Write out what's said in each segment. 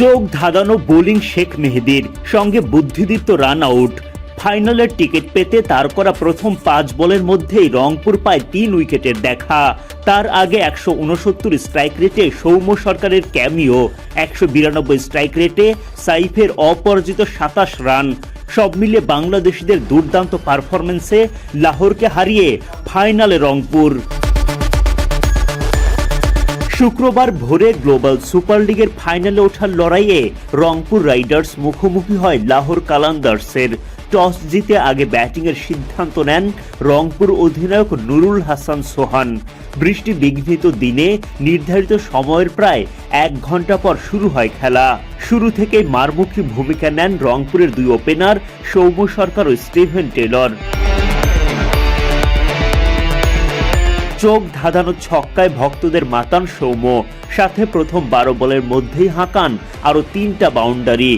চোখ ধাঁধানো বোলিং শেখ মেহেদির সঙ্গে বুদ্ধিদীপ্ত রান আউট। ফাইনালের টিকিট পেতে তার করা প্রথম পাঁচ বলের মধ্যেই রংপুর পায় তিন উইকেটের দেখা। তার আগে একশো উনসত্তর স্ট্রাইক রেটে সৌম্য সরকারের ক্যামিও একশো বিরানব্বই স্ট্রাইক রেটে সাইফের অপরাজিত সাতাশ রান। সব মিলে বাংলাদেশিদের দুর্দান্ত পারফরমেন্সে লাহোরকে হারিয়ে ফাইনালে রংপুর। শুক্রবার ভোরে গ্লোবাল সুপার লিগের ফাইনালে ওঠার লড়াইয়ে রংপুর রাইডার্স মুখোমুখি হয় লাহোর কালান্দার্সের। টস জিতে আগে ব্যাটিংয়ের সিদ্ধান্ত নেন রংপুর অধিনায়ক নুরুল হাসান সোহান। বৃষ্টি বিঘ্নিত দিনে নির্ধারিত সময়ের প্রায় এক ঘণ্টা পর শুরু হয় খেলা। শুরু থেকেই মারমুখী ভূমিকা নেন রংপুরের দুই ওপেনার সৌম্য সরকার ও স্টিভেন টেলর। চোখ ধাঁধানো ছক্কায় ভক্তদের মাতান সৌম্য। সাথে প্রথম বারো বলের মধ্যেই হাঁকান আরও তিনটা বাউন্ডারি।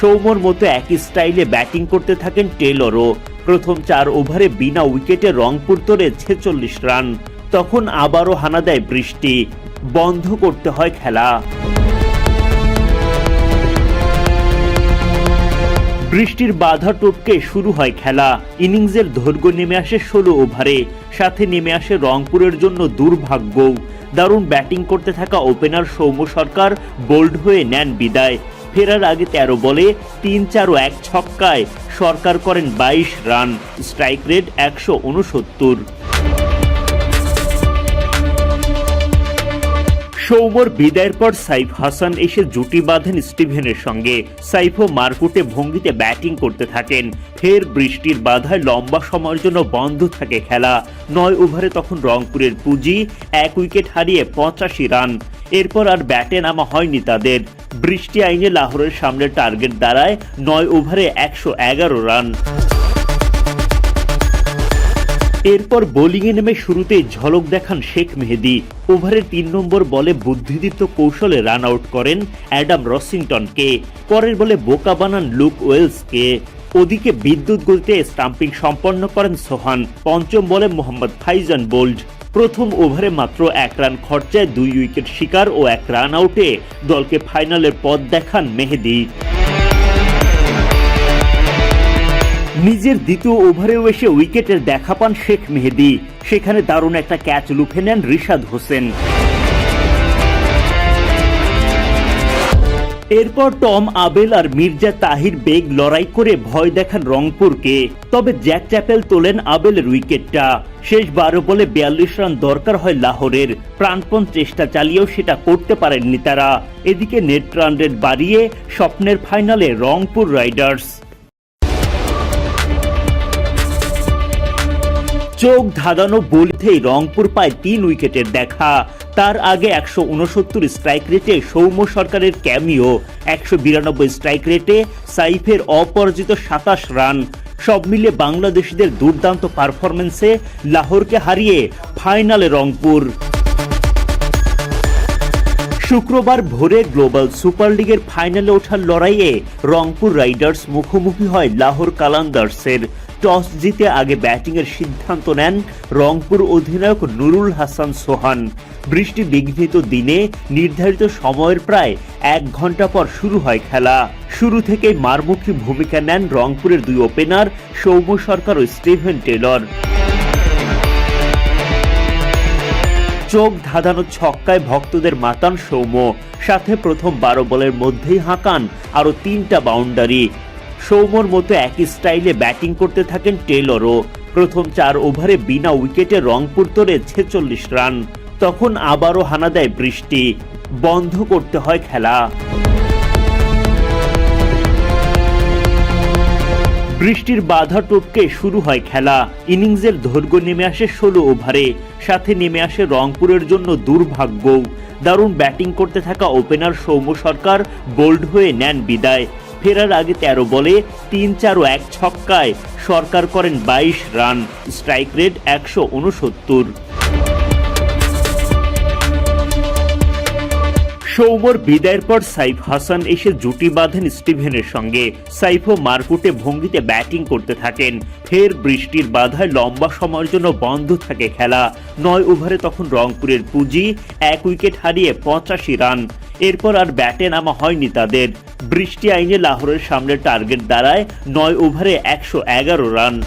সৌম্যর মতো একই স্টাইলে ব্যাটিং করতে থাকেন টেলরও। প্রথম চার ওভারে বিনা উইকেটে রংপুর তোরে ছেচল্লিশ রান। তখন আবারও হানা দেয় বৃষ্টি। বন্ধ করতে হয় খেলা। বৃষ্টির বাধা টপকে শুরু হয় খেলা। ইনিংসের দৈর্ঘ্য নেমে আসে ষোলো ওভারে, সাথে নেমে আসে রংপুরের জন্য দুর্ভাগ্যও দারুণ ব্যাটিং করতে থাকা ওপেনার সৌম্য সরকার বোল্ড হয়ে নেন বিদায়। ফেরার আগে তেরো বলে তিন চার ও এক ছক্কায় সরকার করেন বাইশ রান। স্ট্রাইক রেট একশো উনসত্তর। সৌমর বিদায়ের পর সাইফ হাসান এসে জুটি বাঁধেন স্টিভেনের সঙ্গে। সাইফও মারকুটে ভঙ্গিতে ব্যাটিং করতে থাকেন। ফের বৃষ্টির বাধায় লম্বা সময়ের জন্য বন্ধ থাকে খেলা। নয় ওভারে তখন রংপুরের পুঁজি এক উইকেট হারিয়ে পঁচাশি রান। এরপর আর ব্যাটে নামা হয়নি তাদের। বৃষ্টি আইনে লাহোরের সামনে টার্গেট দাঁড়ায় নয় ওভারে একশো এগারো রান। এরপর বোলিংয়ে নেমে শুরুতেই ঝলক দেখান শেখ মেহেদি। ওভারের তিন নম্বর বলে বুদ্ধিদীপ্ত কৌশলে রান আউট করেন অ্যাডাম রসিংটনকে। পরের বলে বোকা বানান লুক ওয়েলসকে। ওদিকে বিদ্যুৎ গতিতে স্টাম্পিং সম্পন্ন করেন সোহান। পঞ্চম বলে মোহাম্মদ ফাইজান বোল্ড। প্রথম ওভারে মাত্র এক রান খরচায় দুই উইকেট শিকার ও এক রান আউটে দলকে ফাইনালের পথ দেখান মেহেদি। নিজের দ্বিতীয় ওভারেও এসে উইকেটের দেখা পান শেখ মেহেদি। সেখানে দারুণ একটা ক্যাচ লুফে নেন রিশাদ হোসেন। এরপর টম আবেল আর মির্জা তাহির বেগ লড়াই করে ভয় দেখান রংপুরকে। তবে জ্যাক চ্যাপেল তোলেন আবেলের উইকেটটা। শেষ বারো বলে বিয়াল্লিশ রান দরকার হয় লাহোরের। প্রাণপণ চেষ্টা চালিয়েও সেটা করতে পারেননি তারা। এদিকে নেট রান রেট বাড়িয়ে স্বপ্নের ফাইনালে রংপুর রাইডার্স। চোখ ধাঁধানো বলতেই রংপুর পায় তিন উইকেটের দেখা। তার আগে একশো উনসত্তর স্ট্রাইক রেটে সৌম্য সরকারের ক্যামিও একশো বিরানব্বই স্ট্রাইক রেটে সাইফের অপরাজিত সাতাশ রান সব মিলে বাংলাদেশিদের দুর্দান্ত পারফরমেন্সে লাহোরকে হারিয়ে ফাইনালে রংপুর। শুক্রবার ভোরে গ্লোবাল সুপার লিগের ফাইনালে ওঠার লড়াইয়ে রংপুর রাইডার্স মুখোমুখি হয় লাহোর কালান্দার্সের। টস জিতে আগে ব্যাটিংয়ের সিদ্ধান্ত নেন রংপুর অধিনায়ক নুরুল হাসান সোহান। বৃষ্টি বিঘ্নিত দিনে নির্ধারিত সময়ের প্রায় এক ঘণ্টা পর শুরু হয় খেলা। শুরু থেকেই মারমুখী ভূমিকা নেন রংপুরের দুই ওপেনার সৌম্য সরকার ও স্টিভেন টেলর। চোখ ধাঁধানো ছক্কায় ভক্তদের মাতান সৌম্য। সাথে প্রথম বারো বলের মধ্যেই হাঁকান আরও তিনটা বাউন্ডারি। সৌম্যর মতো একই স্টাইলে ব্যাটিং করতে থাকেন টেলরও। প্রথম চার ওভারে বিনা উইকেটে রংপুর তোরে ছেচল্লিশ রান। তখন আবারও হানা দেয় বৃষ্টি। বন্ধ করতে হয় খেলা। বৃষ্টির বাধা টপকে শুরু হয় খেলা। ইনিংসের দৈর্ঘ্য নেমে আসে ষোলো ওভারে। সাথে নেমে আসে রংপুরের জন্য দুর্ভাগ্যও। দারুণ ব্যাটিং করতে থাকা ওপেনার সৌম্য সরকার বোল্ড হয়ে নেন বিদায়। ফেরার আগে তেরো বলে তিন চার ও এক ছক্কায়। সরকার করেন বাইশ রান। স্ট্রাইক রেট একশো উনসত্তর। সৌমর বিদায়ের পর সাইফ হাসান এসে জুটি বাঁধেন স্টিভেনের সঙ্গে। সাইফও মারকুটে ভঙ্গিতে ব্যাটিং করতে থাকেন। ফের বৃষ্টির বাধায় লম্বা সময়ের জন্য বন্ধ থাকে খেলা। নয় ওভারে তখন রংপুরের পুঁজি এক উইকেট হারিয়ে পঁচাশি রান। এরপর আর ব্যাটে নামা হয়নি তাদের। বৃষ্টি আইনে লাহোরের সামনে টার্গেট দাঁড়ায় নয় ওভারে একশো এগারো রান।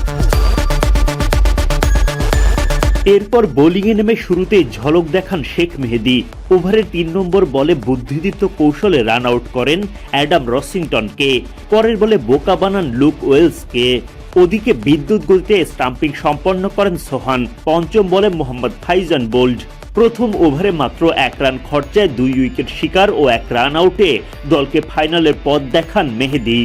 এরপর বোলিংয়ে নেমে শুরুতেই ঝলক দেখান শেখ মেহেদি। ওভারের তিন নম্বর বলে বুদ্ধিদীপ্ত কৌশলে রান আউট করেন অ্যাডাম রসিংটনকে। পরের বলে বোকা বানান লুক ওয়েলসকে। ওদিকে বিদ্যুৎ গতিতে স্টাম্পিং সম্পন্ন করেন সোহান। পঞ্চম বলে মোহাম্মদ ফাইজান বোল্ড। প্রথম ওভারে মাত্র এক রান খরচায় দুই উইকেট শিকার ও এক রান আউটে দলকে ফাইনালের পথ দেখান মেহেদি।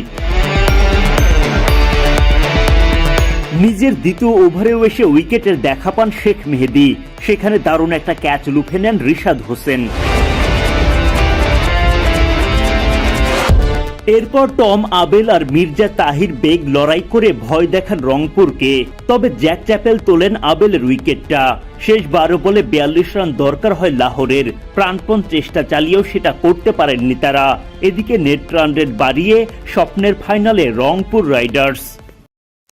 নিজের দ্বিতীয় ওভারেও এসে উইকেটের দেখা পান শেখ মেহেদি। সেখানে দারুণ একটা ক্যাচ লুফে নেন রিশাদ হোসেন। এরপর টম, আবেল আর মির্জা তাহির বেগ লড়াই করে ভয় দেখান রংপুরকে। তবে জ্যাক চ্যাপেল তোলেন আবেলের উইকেটটা। শেষ বারো বলে বিয়াল্লিশ রান দরকার হয় লাহোরের। প্রাণপণ চেষ্টা চালিয়েও সেটা করতে পারেননি তারা। এদিকে নেট রান রেট বাড়িয়ে স্বপ্নের ফাইনালে রংপুর রাইডার্স।